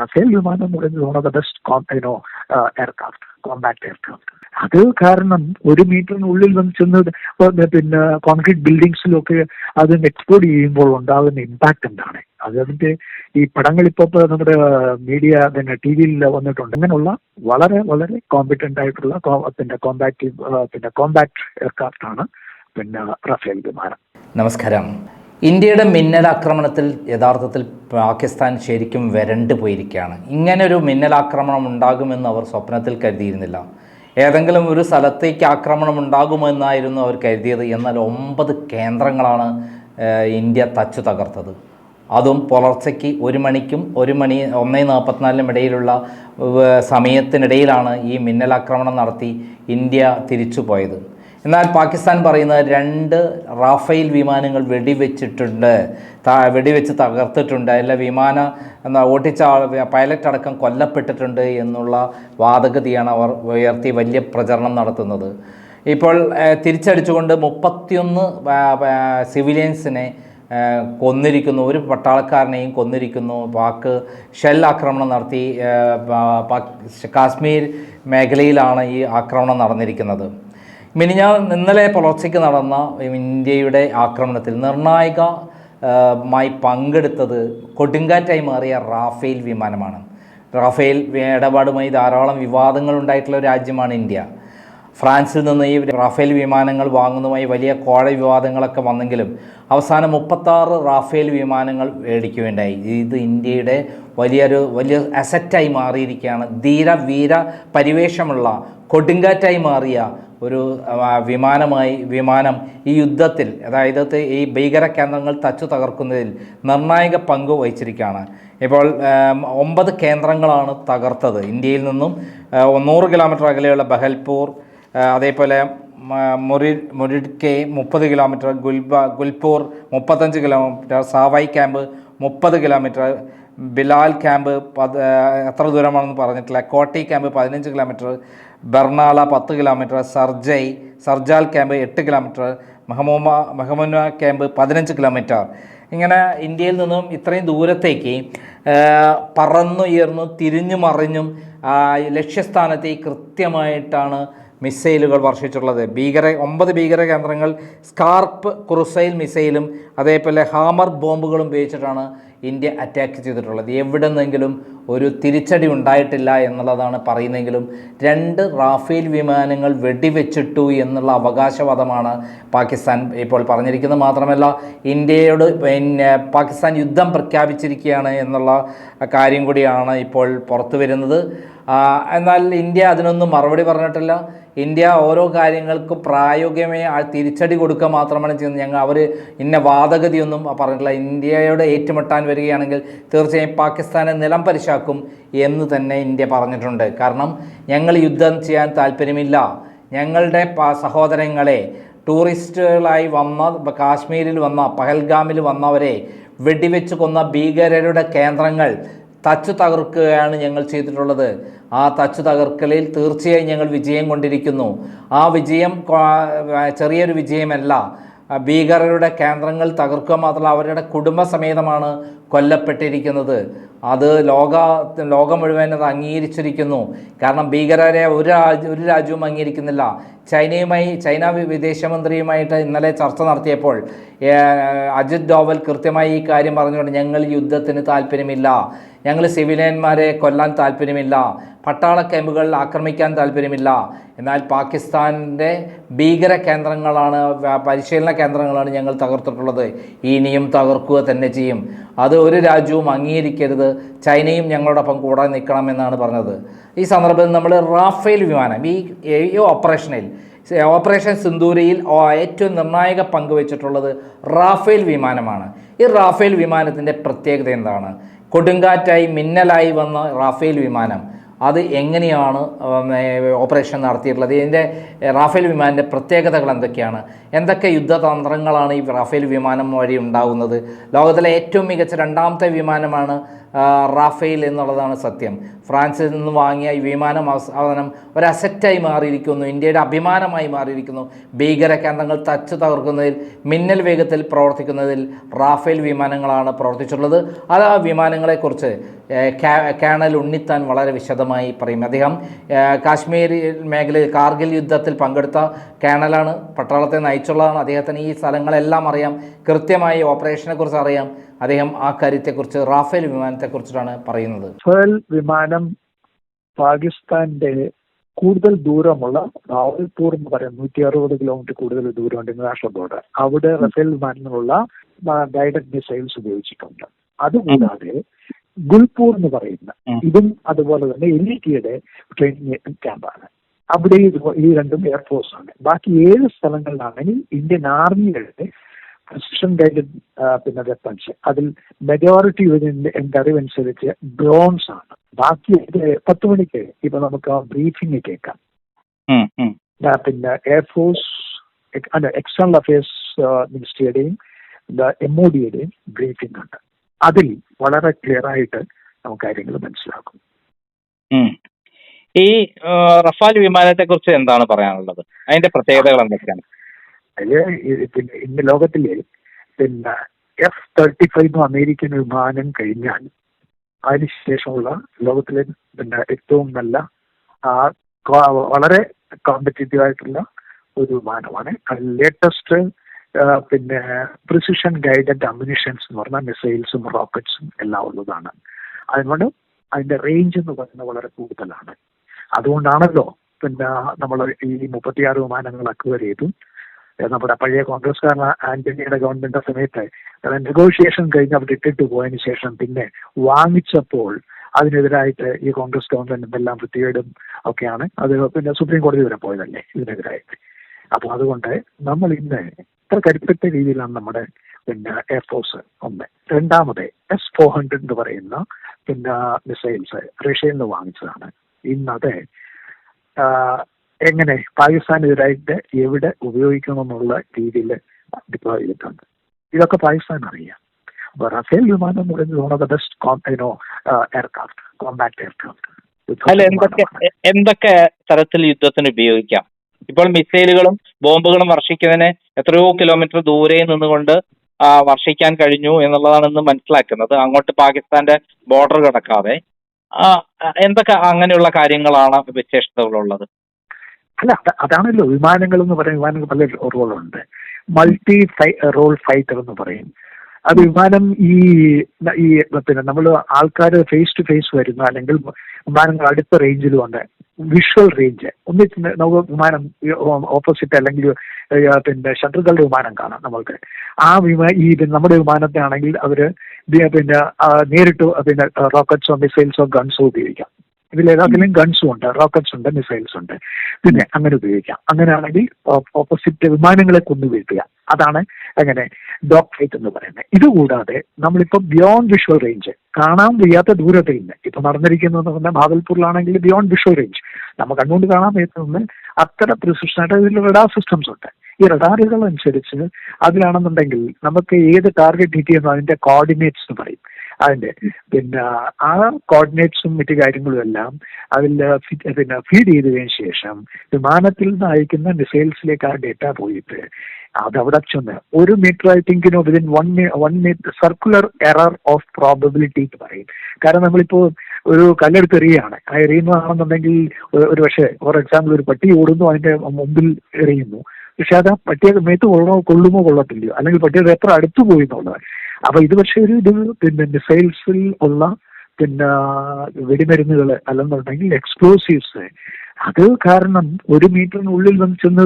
Rafale വിമാനം എന്ന് പറയുന്നത് one of the best you know aircraft compact aircraft അത് കാരണം ഒരു മീറ്ററിനുള്ളിൽ വന്ന് ചെന്ന് പിന്നെ കോൺക്രീറ്റ് ബിൽഡിങ്സിലൊക്കെ അത് എക്സ്പ്ലോഡ് ചെയ്യുമ്പോൾ ഉണ്ടാകുന്ന ഇമ്പാക്ട് എന്താണ്? അത് അതിന്റെ ഈ പടങ്ങൾ ഇപ്പോൾ നമ്മുടെ മീഡിയ പിന്നെ ടി വിയിൽ വന്നിട്ടുണ്ട്. അങ്ങനെയുള്ള വളരെ വളരെ കോമ്പിറ്റന്റ് ആയിട്ടുള്ള പിന്നെ കോമ്പാക്റ്റീവ് പിന്നെ കോമ്പാക്ട് എയർക്രാഫ്റ്റ് ആണ് പിന്നെ റഫേൽ വിമാനം. നമസ്കാരം. ഇന്ത്യയുടെ മിന്നലാക്രമണത്തിൽ യഥാർത്ഥത്തിൽ പാകിസ്ഥാൻ ശരിക്കും വരണ്ടു പോയിരിക്കുകയാണ്. ഇങ്ങനൊരു മിന്നലാക്രമണം ഉണ്ടാകുമെന്ന് അവർ സ്വപ്നത്തിൽ കരുതിയിരുന്നില്ല. ഏതെങ്കിലും ഒരു സ്ഥലത്തേക്ക് ആക്രമണം ഉണ്ടാകുമെന്നായിരുന്നു അവർ കരുതിയത്. എന്നാൽ ഒമ്പത് കേന്ദ്രങ്ങളാണ് ഇന്ത്യ തച്ചു തകർത്തത്. അതും പുലർച്ചയ്ക്ക് ഒരു മണിക്കും ഒരു മണി ഒന്നേ നാൽപ്പത്തിനാലിനും ഇടയിലുള്ള സമയത്തിനിടയിലാണ് ഈ മിന്നലാക്രമണം നടത്തി ഇന്ത്യ തിരിച്ചു പോയത് എന്നാൽ പാകിസ്ഥാൻ പറയുന്നത് രണ്ട് റാഫേൽ വിമാനങ്ങൾ വെടിവെച്ചിട്ടുണ്ട് വെടിവെച്ച് തകർത്തിട്ടുണ്ട്. അല്ല വിമാന എന്താ ഓട്ടിച്ച പൈലറ്റ് അടക്കം കൊല്ലപ്പെട്ടിട്ടുണ്ട് എന്നുള്ള വാദഗതിയാണ് അവർ ഉയർത്തി വലിയ പ്രചരണം നടത്തുന്നത്. ഇപ്പോൾ തിരിച്ചടിച്ചുകൊണ്ട് മുപ്പത്തിയൊന്ന് സിവിലിയൻസിനെ കൊന്നിരിക്കുന്നു. ഒരു പട്ടാളക്കാരനെയും കൊന്നിരിക്കുന്നു. പാക്ക് ഷെൽ ആക്രമണം നടത്തി കാശ്മീർ മേഖലയിലാണ് ഈ ആക്രമണം നടന്നിരിക്കുന്നത്. മിനിഞ്ഞാ ഇന്നലെ പുലർച്ചയ്ക്ക് നടന്ന ഇന്ത്യയുടെ ആക്രമണത്തിൽ നിർണായക മായി പങ്കെടുത്തത് കൊടുങ്കാറ്റായി മാറിയ റാഫേൽ വിമാനമാണ്. റാഫേൽ ഇടപാടുമായി ധാരാളം വിവാദങ്ങൾ ഉണ്ടായിട്ടുള്ള രാജ്യമാണ് ഇന്ത്യ. ഫ്രാൻസിൽ നിന്ന് ഈ റാഫേൽ വിമാനങ്ങൾ വാങ്ങുന്നതുമായി വലിയ കോഴ വിവാദങ്ങളൊക്കെ വന്നെങ്കിലും അവസാനം മുപ്പത്താറ് റാഫേൽ വിമാനങ്ങൾ മേടിക്കുകയുണ്ടായി. ഇത് ഇന്ത്യയുടെ വലിയൊരു വലിയ അസറ്റായി മാറിയിരിക്കുകയാണ്. ധീര വീര പരിവേഷമുള്ള കൊടുങ്കാറ്റായി മാറിയ ഒരു വിമാനമായി വിമാനം ഈ യുദ്ധത്തിൽ അതായത് ഈ ഭീകര കേന്ദ്രങ്ങൾ തച്ചു തകർക്കുന്നതിൽ നിർണായക പങ്ക് വഹിച്ചിരിക്കുകയാണ്. ഇപ്പോൾ ഒമ്പത് കേന്ദ്രങ്ങളാണ് തകർത്തത്. ഇന്ത്യയിൽ നിന്നും ഒന്നൂറ് നൂറ് കിലോമീറ്റർ അകലെയുള്ള ബഹൽപൂർ അതേപോലെ മുറി മുരിഡ്കെ മുപ്പത് കിലോമീറ്റർ ഗുൽബ ഗുൽപൂർ മുപ്പത്തഞ്ച് കിലോമീറ്റർ സാവായി ക്യാമ്പ് മുപ്പത് കിലോമീറ്റർ ബിലാൽ ക്യാമ്പ് പത് എത്ര ദൂരമാണെന്ന് പറഞ്ഞിട്ടില്ല. കോട്ടി ക്യാമ്പ് പതിനഞ്ച് കിലോമീറ്റർ ബർണാല പത്ത് കിലോമീറ്റർ സർജൈ സർജാൽ ക്യാമ്പ് എട്ട് കിലോമീറ്റർ മെഹമൂമ മെഹമുന ക്യാമ്പ് പതിനഞ്ച് കിലോമീറ്റർ. ഇങ്ങനെ ഇന്ത്യയിൽ നിന്നും ഇത്രയും ദൂരത്തേക്ക് പറന്നുയർന്നു തിരിഞ്ഞു മറിഞ്ഞും ലക്ഷ്യസ്ഥാനത്തേക്ക് കൃത്യമായിട്ടാണ് മിസൈലുകൾ വർഷിച്ചിട്ടുള്ളത്. ഭീകര ഒമ്പത് ഭീകര കേന്ദ്രങ്ങൾ സ്കാർപ്പ് ക്രുസൈൽ മിസൈലും അതേപോലെ ഹാമർ ബോംബുകളും ഉപയോഗിച്ചിട്ടാണ് ഇന്ത്യ അറ്റാക്ക് ചെയ്തിട്ടുള്ളത്. എവിടെ നിന്നെങ്കിലും ഒരു തിരിച്ചടി ഉണ്ടായിട്ടില്ല എന്നുള്ളതാണ് പറയുന്നതെങ്കിലും രണ്ട് റാഫേൽ വിമാനങ്ങൾ വെടിവെച്ചിട്ടു എന്നുള്ള അവകാശവാദമാണ് പാകിസ്ഥാൻ ഇപ്പോൾ പറഞ്ഞിരിക്കുന്നത്. മാത്രമല്ല ഇന്ത്യയോട് പിന്നെ പാകിസ്ഥാൻ യുദ്ധം പ്രഖ്യാപിച്ചിരിക്കുകയാണ് എന്നുള്ള കാര്യം കൂടിയാണ് ഇപ്പോൾ പുറത്തു വരുന്നത് എന്നാൽ ഇന്ത്യ അതിനൊന്നും മറുപടി പറഞ്ഞിട്ടില്ല. ഇന്ത്യ ഓരോ കാര്യങ്ങൾക്കും പ്രായോഗികമായി തിരിച്ചടി കൊടുക്കുക മാത്രമാണ് ചെയ്യുന്നത്. ഞങ്ങൾ അവർ ഇന്ന വാദഗതിയൊന്നും പറഞ്ഞിട്ടില്ല. ഇന്ത്യയോട് ഏറ്റുമുട്ടാൻ വരികയാണെങ്കിൽ തീർച്ചയായും പാകിസ്ഥാനെ നിലം പരിശാക്കും എന്ന് തന്നെ ഇന്ത്യ പറഞ്ഞിട്ടുണ്ട്. കാരണം ഞങ്ങൾ യുദ്ധം ചെയ്യാൻ താല്പര്യമില്ല. ഞങ്ങളുടെ സഹോദരങ്ങളെ ടൂറിസ്റ്റുകളായി വന്ന കാശ്മീരിൽ വന്ന പഹൽഗാമിൽ വന്നവരെ വെടിവെച്ച് കൊന്ന ഭീകരരുടെ കേന്ദ്രങ്ങൾ തച്ചു തകർക്കുകയാണ് ഞങ്ങൾ ചെയ്തിട്ടുള്ളത്. ആ തച്ചു തകർക്കലിൽ തീർച്ചയായും ഞങ്ങൾ വിജയം കൊണ്ടിരിക്കുന്നു. ആ വിജയം ചെറിയൊരു വിജയമല്ല. ഭീകരരുടെ കേന്ദ്രങ്ങൾ തകർക്കുക മാത്രമല്ല അവരുടെ കുടുംബസമേതമാണ് കൊല്ലപ്പെട്ടിരിക്കുന്നത്. അത് ലോക ലോകം മുഴുവൻ അത് അംഗീകരിച്ചിരിക്കുന്നു. കാരണം ഭീകരരെ ഒരു രാജ്യ ഒരു രാജ്യവും അംഗീകരിക്കുന്നില്ല. ചൈനയുമായി ചൈന വിദേശമന്ത്രിയുമായിട്ട് ഇന്നലെ ചർച്ച നടത്തിയപ്പോൾ അജിത് ഡോവൽ കൃത്യമായി ഈ കാര്യം പറഞ്ഞുകൊണ്ട് ഞങ്ങൾ യുദ്ധത്തിന് താല്പര്യമില്ല. ഞങ്ങൾ സിവിലിയന്മാരെ കൊല്ലാൻ താല്പര്യമില്ല. പട്ടാള ക്യാമ്പുകളിൽ ആക്രമിക്കാൻ താല്പര്യമില്ല. എന്നാൽ പാകിസ്ഥാന്റെ ഭീകര കേന്ദ്രങ്ങളാണ് പരിശീലന കേന്ദ്രങ്ങളാണ് ഞങ്ങൾ തകർത്തിട്ടുള്ളത്. ഇനിയും തകർക്കുക തന്നെ ചെയ്യും. അത് ഒരു രാജ്യവും അംഗീകരിക്കരുത്. ചൈനയും ഞങ്ങളോടൊപ്പം കൂടെ നിൽക്കണമെന്നാണ് പറഞ്ഞത്. ഈ സന്ദർഭത്തിൽ നമ്മൾ റാഫേൽ വിമാനം ഈ ഓപ്പറേഷനിൽ ഓപ്പറേഷൻ സിന്ദൂരിയിൽ ഏറ്റവും നിർണായക പങ്ക് വച്ചിട്ടുള്ളത് റാഫേൽ വിമാനമാണ്. ഈ റാഫേൽ വിമാനത്തിന്റെ പ്രത്യേകത എന്താണ്? കൊടുങ്കാറ്റായി മിന്നലായി വന്ന റാഫേൽ വിമാനം അത് എങ്ങനെയാണ് ഓപ്പറേഷൻ നടത്തിയിട്ടുള്ളത്? ഇതിന്റെ റാഫേൽ വിമാനത്തിന്റെ പ്രത്യേകതകൾ എന്തൊക്കെയാണ്? എന്തൊക്കെ യുദ്ധതന്ത്രങ്ങളാണ് ഈ റാഫേൽ വിമാനം വഴി ഉണ്ടാകുന്നത്? ലോകത്തിലെ ഏറ്റവും മികച്ച രണ്ടാമത്തെ വിമാനമാണ് റാഫേൽ എന്നുള്ളതാണ് സത്യം. ഫ്രാൻസിൽ നിന്ന് വാങ്ങിയ ഈ വിമാനം അവസാനം ഒരു അസറ്റായി മാറിയിരിക്കുന്നു. ഇന്ത്യയുടെ അഭിമാനമായി മാറിയിരിക്കുന്നു. ഭീകര കേന്ദ്രങ്ങൾ തച്ചു തകർക്കുന്നതിൽ മിന്നൽ വേഗത്തിൽ പ്രവർത്തിക്കുന്നതിൽ റാഫേൽ വിമാനങ്ങളാണ് പ്രവർത്തിച്ചിട്ടുള്ളത്. അത് ആ വിമാനങ്ങളെക്കുറിച്ച് കേണൽ ഉണ്ണിത്താൻ വളരെ വിശദമായി പറയും. അദ്ദേഹം കാശ്മീർ മേഖലയിൽ കാർഗിൽ യുദ്ധത്തിൽ പങ്കെടുത്ത കേണലാണ് പട്ടാളത്തെ നയിച്ചുള്ളതാണ്. അദ്ദേഹത്തിന് ഈ സ്ഥലങ്ങളെല്ലാം അറിയാം. കൃത്യമായി ഓപ്പറേഷനെക്കുറിച്ച് അറിയാം. അദ്ദേഹം ആ കാര്യത്തെക്കുറിച്ച് റാഫേൽ വിമാനത്തെക്കുറിച്ചിട്ടാണ് പറയുന്നത്. റഫേൽ വിമാനം പാകിസ്ഥാന്റെ കൂടുതൽ ദൂരമുള്ള റാവൽപൂർ എന്ന് പറയുന്ന നൂറ്റി അറുപത് കിലോമീറ്റർ കൂടുതൽ ദൂരമുണ്ട് ഇന്റർനാഷണൽ ബോർഡർ. അവിടെ റഫേൽ വിമാനങ്ങളുള്ള ഗൈഡഡ് മിസൈൽസ് ഉപയോഗിച്ചിട്ടുണ്ട്. അതുകൂടാതെ ഗുൽപൂർ എന്ന് പറയുന്ന. ഇതും അതുപോലെ തന്നെ എൽ ഇ ടിയുടെ ട്രെയിനിങ് ക്യാമ്പാണ്. അവിടെ ഈ രണ്ടും എയർഫോഴ്സ് ആണ്. ബാക്കി ഏഴ് സ്ഥലങ്ങളിലാണെങ്കിൽ ഇന്ത്യൻ ആർമിയുടെ പ്രസിഷൻ ഗൈഡഡ് പിന്നെ വെപ്പൺസ് അതിൽ മെജോറിറ്റി എന്റെ അറിവനുസരിച്ച് ഡ്രോൺസ് ആണ്. ബാക്കി പത്ത് മണിക്ക് ഇപ്പൊ നമുക്ക് ആ ബ്രീഫിംഗ് കേൾക്കാം. പിന്നെ എയർഫോഴ്സ് അല്ല എക്സ്റ്റേണൽ അഫയേഴ്സ് മിനിസ്ട്രിയുടെയും എം ഒ ഡിയുടെയും ബ്രീഫിംഗ് ഉണ്ട്. അതിൽ വളരെ ക്ലിയർ ആയിട്ട് നമുക്ക് കാര്യങ്ങൾ മനസ്സിലാക്കും. ഈ റഫാൽ വിമാനത്തെ കുറിച്ച് എന്താണ് പറയാനുള്ളത്? അതിന്റെ പ്രത്യേകതകൾ എന്തൊക്കെയാണ്? അതിൽ ഈ പിന്നെ ഇന്ന് ലോകത്തിലെ പിന്നെ എഫ് തേർട്ടി ഫൈവ് അമേരിക്കൻ വിമാനം കഴിഞ്ഞാൽ അതിനുശേഷമുള്ള ലോകത്തിലെ പിന്നെ ഏറ്റവും നല്ല വളരെ കോമ്പറ്റീറ്റീവ് ആയിട്ടുള്ള ഒരു വിമാനമാണ്. ലേറ്റസ്റ്റ് പിന്നെ പ്രിസിഷൻ ഗൈഡഡ് അമ്യൂണിഷൻസ് എന്ന് പറഞ്ഞാൽ മിസൈൽസും റോക്കറ്റ്സും എല്ലാം ഉള്ളതാണ്. അതുകൊണ്ട് അതിന്റെ റേഞ്ച് എന്ന് പറയുന്നത് വളരെ കൂടുതലാണ്. അതുകൊണ്ടാണല്ലോ പിന്നെ നമ്മൾ ഈ മുപ്പത്തിയാറ് വിമാനങ്ങൾ അക്വയർ ചെയ്തു നമ്മുടെ പഴയ കോൺഗ്രസ്കാരൻ ആന്റണിയുടെ ഗവൺമെന്റ് സമയത്ത് നെഗോഷിയേഷൻ കഴിഞ്ഞ് അവിടെ ഇട്ടിട്ട് പോയതിനു ശേഷം പിന്നെ വാങ്ങിച്ചപ്പോൾ അതിനെതിരായിട്ട് ഈ കോൺഗ്രസ് ഗവൺമെന്റ് എന്തെല്ലാം വൃത്തികേടും ഒക്കെയാണ് അത് പിന്നെ സുപ്രീം കോടതി വരെ പോയതല്ലേ ഇതിനെതിരായിട്ട്. അപ്പൊ അതുകൊണ്ട് നമ്മൾ ഇന്ന് ഇത്ര കരുപ്പെട്ട രീതിയിലാണ് നമ്മുടെ പിന്നെ എയർഫോഴ്സ് ഒന്ന്. രണ്ടാമത് എസ് ഫോർ ഹൺഡ്രഡ് എന്ന് പറയുന്ന പിന്നെ മിസൈൽസ് റഷ്യയിൽ നിന്ന് വാങ്ങിച്ചതാണ്. ഇന്നത് എങ്ങനെ പാകിസ്ഥാനെതിരായിട്ട് എവിടെ ഉപയോഗിക്കണമെന്നുള്ള രീതിയിൽ ഡിപ്ലോയ് ചെയ്തിട്ടുണ്ട് ഇതൊക്കെ പാകിസ്ഥാൻ അറിയാം അപ്പൊ റഫേൽ വിമാനം എന്ന് പറയുന്നത് one of the best you know aircraft compact aircraft അല്ല എന്തൊക്കെ എന്തൊക്കെ തരത്തിൽ യുദ്ധത്തിന് ഉപയോഗിക്കാം? ഇപ്പോൾ മിസൈലുകളും ബോംബുകളും വർഷിക്കുന്നതിന് എത്രയോ കിലോമീറ്റർ ദൂരെ നിന്നുകൊണ്ട് വർഷിക്കാൻ കഴിഞ്ഞു എന്നുള്ളതാണ് ഇന്ന് മനസ്സിലാക്കുന്നത്. അങ്ങോട്ട് പാകിസ്ഥാന്റെ ബോർഡർ കടക്കാതെ. എന്തൊക്കെ അങ്ങനെയുള്ള കാര്യങ്ങളാണ് വിശേഷതകളുള്ളത്? അല്ല അത് അതാണല്ലോ. വിമാനങ്ങൾ എന്ന് പറയുന്ന വിമാനങ്ങൾ പല റോളുണ്ട്. മൾട്ടി റോൾ ഫൈറ്റർ എന്ന് പറയും. അത് വിമാനം ഈ ഈ പിന്നെ നമ്മൾ ആൾക്കാർ ഫേസ് ടു ഫേസ് വരുന്ന അല്ലെങ്കിൽ വിമാനങ്ങൾ അടുത്ത റേഞ്ചിലും ഉണ്ട്. വിഷ്വൽ റേഞ്ച് ഒന്നിച്ച് നമുക്ക് വിമാനം ഓപ്പോസിറ്റ് അല്ലെങ്കിൽ പിന്നെ ശത്രുക്കളുടെ വിമാനം കാണാം നമ്മൾക്ക്. ആ വിമാ ഈ നമ്മുടെ വിമാനത്തെ ആണെങ്കിൽ അവർ ദി- പിന്നെ നേരിട്ട് പിന്നെ റോക്കറ്റ്സോ മിസൈൽസോ ഗൺസോ ഉപയോഗിക്കാം. ഇതിൽ ഏതാത്തിലും ഗൺസും ഉണ്ട് റോക്കറ്റ്സ് ഉണ്ട് മിസൈൽസ് ഉണ്ട്. പിന്നെ അങ്ങനെ ഉപയോഗിക്കാം. അങ്ങനെയാണെങ്കിൽ ഓപ്പോസിറ്റ് വിമാനങ്ങളെ കൊന്നു വീഴ്ത്തുക. അതാണ് അങ്ങനെ ഡോക് ഫൈറ്റ് എന്ന് പറയുന്നത്. ഇതുകൂടാതെ നമ്മളിപ്പോ ബിയോണ്ട് വിഷ്വൽ റേഞ്ച് കാണാൻ വയ്യാത്ത ദൂരത്തിൽ നിന്ന് ഇപ്പൊ നടന്നിരിക്കുന്നത് പറഞ്ഞാൽ ഭാഗൽപൂരിലാണെങ്കിൽ ബിയോണ്ട് വിഷ്വൽ റേഞ്ച് നമ്മൾ കണ്ടുകൊണ്ട് കാണാൻ പറ്റുന്ന അത്ര പ്രിസിഷനായിട്ട് ഇതിൽ റഡാർ സിസ്റ്റംസ് ഉണ്ട്. ഈ റഡാറുകൾ അനുസരിച്ച് അതിലാണെന്നുണ്ടെങ്കിൽ നമുക്ക് ഏത് ടാർഗറ്റ് ഹിറ്റ് ചെയ്യുന്നു അതിന്റെ കോർഡിനേറ്റ്സ് എന്ന് പറയും. അതിന്റെ പിന്നെ ആ കോർഡിനേറ്റ്സും മറ്റു കാര്യങ്ങളും എല്ലാം അതിൽ പിന്നെ ഫീഡ് ചെയ്തതിനു ശേഷം വിമാനത്തിൽ നിന്ന് അയക്കുന്ന മിസൈൽസിലേക്ക് ആ ഡേറ്റ പോയിട്ട് അത് അവിടെ ചെന്ന് ഒരു metre think within one one metre circular error of probability എന്ന് പറയും. കാരണം നമ്മളിപ്പോ ഒരു കല്ലെടുത്ത് എറിയുകയാണ് ആ എറിയുന്നതാണെന്നുണ്ടെങ്കിൽ ഒരു പക്ഷേ ഫോർ എക്സാമ്പിൾ ഒരു പട്ടി ഓടുന്നു അതിന്റെ മുമ്പിൽ എറിയുന്നു. പക്ഷെ അത് ആ പട്ടിയെ മേത്ത് കൊള്ളണോ കൊള്ളുമോ കൊള്ളത്തില്ലയോ? അല്ലെങ്കിൽ പട്ടിയുടെ എത്ര അടുത്ത് പോയി എന്നുള്ളത്. അപ്പൊ ഇത് പക്ഷെ ഒരു ഇത് പിന്നെ മിസൈൽസിൽ ഉള്ള പിന്നെ വെടിമരുന്നുകൾ അല്ലെന്നുണ്ടെങ്കിൽ എക്സ്പ്ലോസീവ്സ് അത് കാരണം ഒരു മീറ്ററിനുള്ളിൽ വന്ന് ചെന്ന്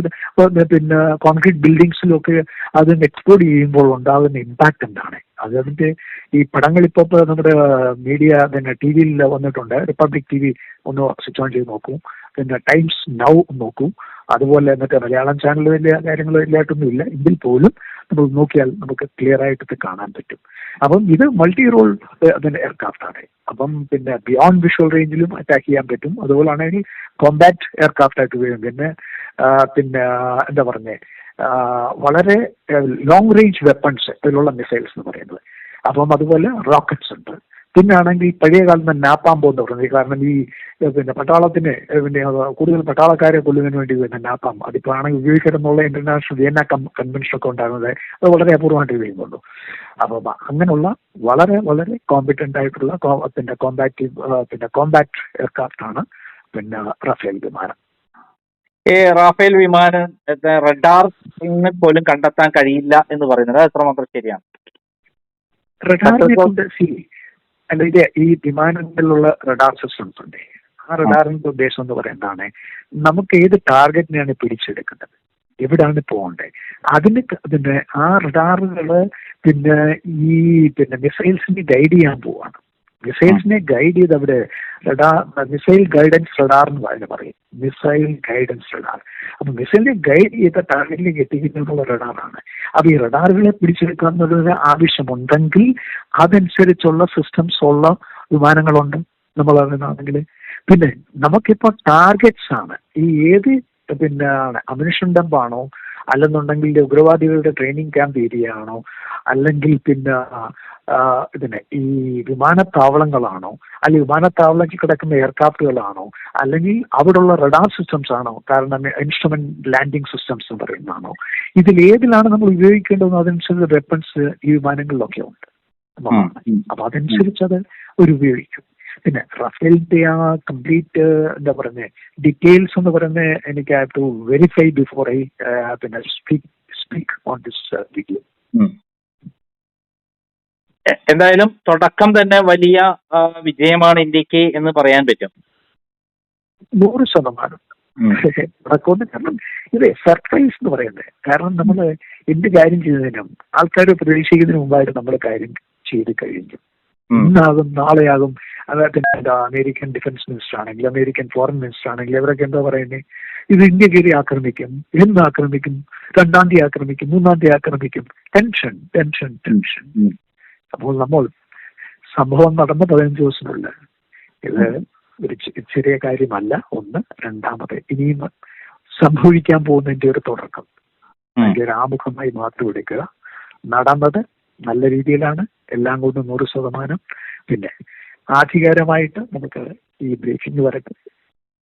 പിന്നെ കോൺക്രീറ്റ് ബിൽഡിങ്സിലൊക്കെ അത് എക്സ്പ്ലോഡ് ചെയ്യുമ്പോൾ ഉണ്ടാകുന്ന ഇമ്പാക്ട് എന്താണ്? അത് അതിന്റെ ഈ പടങ്ങൾ ഇപ്പൊ ഇപ്പൊ നമ്മുടെ മീഡിയ പിന്നെ ടി വിയിൽ വന്നിട്ടുണ്ട്. റിപ്പബ്ലിക് ടി വി ഒന്ന് സ്വിച്ച് ഓൺ ചെയ്ത് നോക്കൂ. പിന്നെ ടൈംസ് നൗ നോക്കൂ. അതുപോലെ മറ്റേ മലയാളം ചാനൽ വലിയ കാര്യങ്ങൾ ഇല്ലാട്ടൊന്നും ഇല്ല. എങ്കിൽ പോലും നമ്മൾ നോക്കിയാൽ നമുക്ക് ക്ലിയർ ആയിട്ട് കാണാൻ പറ്റും. അപ്പം ഇത് മൾട്ടി റോൾ അതിന്റെ എയർക്രാഫ്റ്റ് ആണ്. അപ്പം പിന്നെ ബിയോണ്ട് വിഷ്വൽ റേഞ്ചിലും അറ്റാക്ക് ചെയ്യാൻ പറ്റും. അതുപോലെ ആണെങ്കിൽ കോമ്പാക്ട് എയർക്രാഫ്റ്റ് ആയിട്ട് ഉപയോഗിക്കും പിന്നെ പിന്നെ എന്താ പറഞ്ഞേ വളരെ ലോങ് റേഞ്ച് വെപ്പൺസ് അതിലുള്ള മിസൈൽസ് എന്ന് പറയുന്നത്. അപ്പം അതുപോലെ റോക്കറ്റ്സ് ഉണ്ട്. പിന്നെ ആണെങ്കിൽ പഴയ കാലത്ത് നാപ്പാമ്പോ എന്ന് പറഞ്ഞത് കാരണം ഈ പിന്നെ പട്ടാളത്തിന് പിന്നെ കൂടുതൽ പട്ടാളക്കാരെ കൊല്ലുന്നതിന് വേണ്ടി വരുന്ന നാപ്പാം അതിപ്പോ ആണെങ്കിൽ ഉപയോഗിക്കരുന്നുള്ള ഇന്റർനാഷണൽ വിയന്ന കൺവെൻഷൻ ഒക്കെ ഉണ്ടാകുന്നത് അത് വളരെ അപൂർവമായിട്ട് ഉപയോഗിക്കുന്നുള്ളൂ. അപ്പൊ അങ്ങനെയുള്ള വളരെ വളരെ കോമ്പിറ്റന്റ് ആയിട്ടുള്ള പിന്നെ കോമ്പാക്റ്റീവ് പിന്നെ കോമ്പാക്ട് എയർക്രാഫ്റ്റ് ആണ് പിന്നെ റഫേൽ വിമാനം. ഈ റാഫേൽ വിമാനം റഡാറിന് പോലും കണ്ടെത്താൻ കഴിയില്ല എന്ന് പറയുന്നത്. എത്രമാത്രം ശരിയാണ്? റഡാറിനെ കൊണ്ട് സി അല്ല ഇത് ഈ വിമാനങ്ങളിലുള്ള റഡാർ സിസ്റ്റംസ് ഉണ്ട്. ആ റഡാറിന്റെ ഉദ്ദേശം എന്ന് പറയുന്നതാണ് നമുക്ക് ഏത് ടാർഗറ്റിനെയാണ് പിടിച്ചെടുക്കേണ്ടത്? എവിടാണ് പോകേണ്ടത് അതിന് പിന്നെ ആ റഡാറുകൾ പിന്നെ ഈ പിന്നെ മിസൈൽസിനെ ഗൈഡ് ചെയ്യാൻ പോവാണ്. മിസൈൽസിനെ ഗൈഡ് ചെയ്ത് അവിടെ റഡാർ മിസൈൽ ഗൈഡൻസ് റഡാർ എന്ന് പറയുന്നത് പറയും. മിസൈൽ ഗൈഡൻസ് റഡാർ അപ്പൊ മിസൈലിനെ ഗൈഡ് ചെയ്ത ടാർഗറ്റിലേക്ക് എത്തിക്കുന്നതിനുള്ള റഡാറാണ് അപ്പൊ ഈ റഡാറുകളെ പിടിച്ചെടുക്കുക എന്നുള്ളതിന് ആവശ്യമുണ്ടെങ്കിൽ അതനുസരിച്ചുള്ള സിസ്റ്റംസ് ഉള്ള വിമാനങ്ങളുണ്ട് നമ്മൾ അറിയുന്നതാണെങ്കിൽ പിന്നെ നമുക്കിപ്പോ ടാർഗറ്റ്സ് ആണ്. ഈ ഏത് പിന്നെ അമിനിഷൻ ഡംപാണോ അല്ലെന്നുണ്ടെങ്കിൽ ഉഗ്രവാദികളുടെ ട്രെയിനിങ് ക്യാമ്പ് ഏരിയ ആണോ അല്ലെങ്കിൽ പിന്നെ ഇതിനെ ഈ വിമാനത്താവളങ്ങളാണോ? അല്ലെങ്കിൽ വിമാനത്താവളത്തിൽ കിടക്കുന്ന എയർക്രാഫ്റ്റുകളാണോ അല്ലെങ്കിൽ അവിടെയുള്ള റഡാർ സിസ്റ്റംസ് ആണോ? കാരണം ഇൻസ്ട്രുമെന്റ് ലാൻഡിംഗ് സിസ്റ്റംസ് എന്ന് പറയുന്നതാണോ? ഇതിൽ ഏതിലാണ് നമ്മൾ ഉപയോഗിക്കേണ്ടതെന്ന് അതനുസരിച്ച് വെപ്പൺസ് ഈ വിമാനങ്ങളിലൊക്കെ ഉണ്ട്. അപ്പൊ അതനുസരിച്ച് അത് ഒരു ഉപയോഗിക്കും. പിന്നെ റഫേലിന്റെ ആ കംപ്ലീറ്റ് എന്താ പറയുന്നത് ഡീറ്റെയിൽസ് എന്ന് പറയുന്നത് എനിക്ക് have to verify before I പിന്നെ speak speak on this video എന്തായാലും തുടക്കം തന്നെ വലിയ വിജയമാണ് ഇന്ത്യയ്ക്ക് എന്ന് പറയാൻ പറ്റും. നൂറ് ശതമാനം. നടക്കുമെന്ന് കാരണം ഇത് സർപ്രൈസ് എന്ന് പറയുന്നത് കാരണം നമ്മൾ എന്ത് കാര്യം ചെയ്തതിനും ആൾക്കാർ പ്രതീക്ഷിക്കുന്നതിന് മുമ്പായിട്ട് നമ്മൾ കാര്യം ചെയ്ത് കഴിഞ്ഞു. ഇന്നാകും നാളെയാകും. അതായത് എന്താ അമേരിക്കൻ ഡിഫൻസ് മിനിസ്റ്റർ ആണെങ്കിൽ അമേരിക്കൻ ഫോറിൻ മിനിസ്റ്റർ ആണെങ്കിൽ അവരൊക്കെ എന്താ പറയുന്നത് ഇത് ഇന്ത്യ കയറി ആക്രമിക്കും. എന്ന് ആക്രമിക്കും. രണ്ടാം തീയതി ആക്രമിക്കും. മൂന്നാം തീയതി ആക്രമിക്കും. ടെൻഷൻ ടെൻഷൻ ടെൻഷൻ അപ്പോൾ നമ്മൾ സംഭവം നടന്ന പതിനഞ്ച് ദിവസത്തിനുള്ളിൽ ഇത് ഒരു ചെറിയ കാര്യമല്ല. ഒന്ന് രണ്ടാമത് ഇനിയും സംഭവിക്കാൻ പോകുന്നതിന്റെ ഒരു തുടക്കം. അതിന്റെ ഒരു ആമുഖമായി മാത്രം എടുക്കുക. നടന്നത് നല്ല രീതിയിലാണ്. എല്ലാം കൊണ്ടും നൂറ് ശതമാനം. പിന്നെ ആധികാരമായിട്ട് നമുക്ക് ഈ ബ്രീഫിംഗ് വരട്ടെ.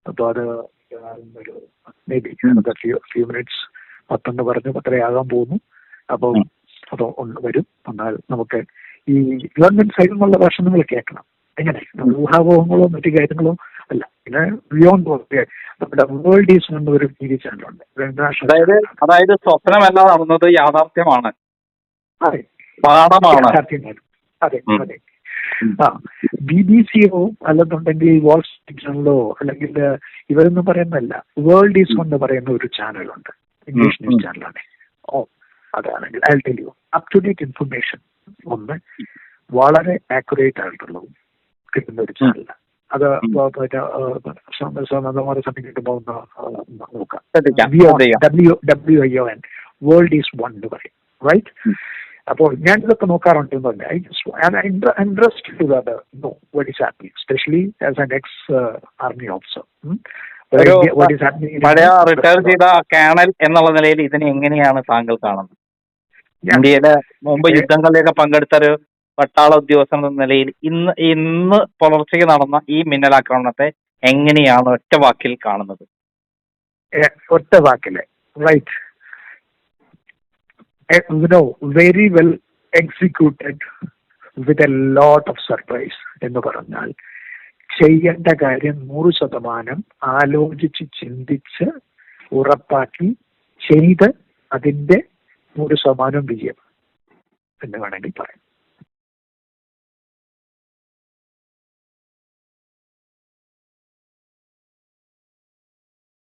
അപ്പോൾ അത് ഒരു മേ ബി ഫ്യൂ മിനിറ്റ്സ് പത്തൊന്ന് പറഞ്ഞു പത്തരയാകാൻ പോകുന്നു. അപ്പോൾ അത് വരും. എന്നാൽ നമുക്ക് ഈ ഗവൺമെന്റ് സൈഡിൽ നിന്നുള്ള ഭക്ഷണങ്ങൾ കേൾക്കണം. എങ്ങനെ? ഊഹാപോഹങ്ങളോ മറ്റു കാര്യങ്ങളോ അല്ല. പിന്നെ ബിയോണ്ട് നമ്മുടെ വേൾഡ് ഈസ് എന്ന ഒരു ടി ചാനലുണ്ട് അതായത് അതായത് സ്വപ്നമല്ല നടന്നത് യാഥാർത്ഥ്യമാണ്. അതെ. യാഥാർത്ഥ്യമാണ്. അതെ അതെ. ആ ബി ബി സിയോ അല്ലെന്നുണ്ടെങ്കിൽ വാൾ സ്ട്രീറ്റ് ജേണലോ അല്ലെങ്കിൽ ഇവരെന്ന് പറയുന്നതല്ല. വേൾഡ് ഈസ് എന്ന് പറയുന്ന ഒരു ചാനലുണ്ട് ഇംഗ്ലീഷ് ന്യൂസ് ചാനലാണ് ഓ അതാണെങ്കിൽ I tell you up to date information ഒന്ന് വളരെ ആക്യുറേറ്റ് ആയിട്ടുള്ളതും കിട്ടുന്ന ഒരു ചാനലാണ് അത് മറ്റേ സമയം കിട്ടുമ്പോൾ നോക്കാം. W W I O N world is one എന്ന് പറയും. റൈറ്റ്. അപ്പോൾ ഞാൻ ഇതൊക്കെ നോക്കാറുണ്ട് I interest to that know what is happening specially as an ex army officer പഴയ റിട്ടയർ ചെയ്ത കേണൽ എന്നുള്ള നിലയിൽ ഇതിനെ എങ്ങനെയാണ് താങ്കൾ കാണുന്നത്? ഇന്ത്യയിലെ മുമ്പ് യുദ്ധങ്ങളിലൊക്കെ പങ്കെടുത്ത ഒരു പട്ടാള ഉദ്യോഗസ്ഥൻ എന്ന നിലയിൽ ഇന്ന് ഇന്ന് പുലർച്ചയ്ക്ക് നടന്ന ഈ മിന്നലാക്രമണത്തെ എങ്ങനെയാണ് ഒറ്റ വാക്കിൽ കാണുന്നത്? ഒറ്റ വാക്കിൽ right no very well executed with a lot of surprise എന്ന് പറഞ്ഞാൽ ചെയ്യേണ്ട കാര്യം നൂറ് ശതമാനം ആലോചിച്ച് ചിന്തിച്ച് ഉറപ്പാക്കി ചെയ്ത് അതിന്റെ നൂറ് ശതമാനം വിജയം എന്ന് വേണമെങ്കിൽ പറയാം.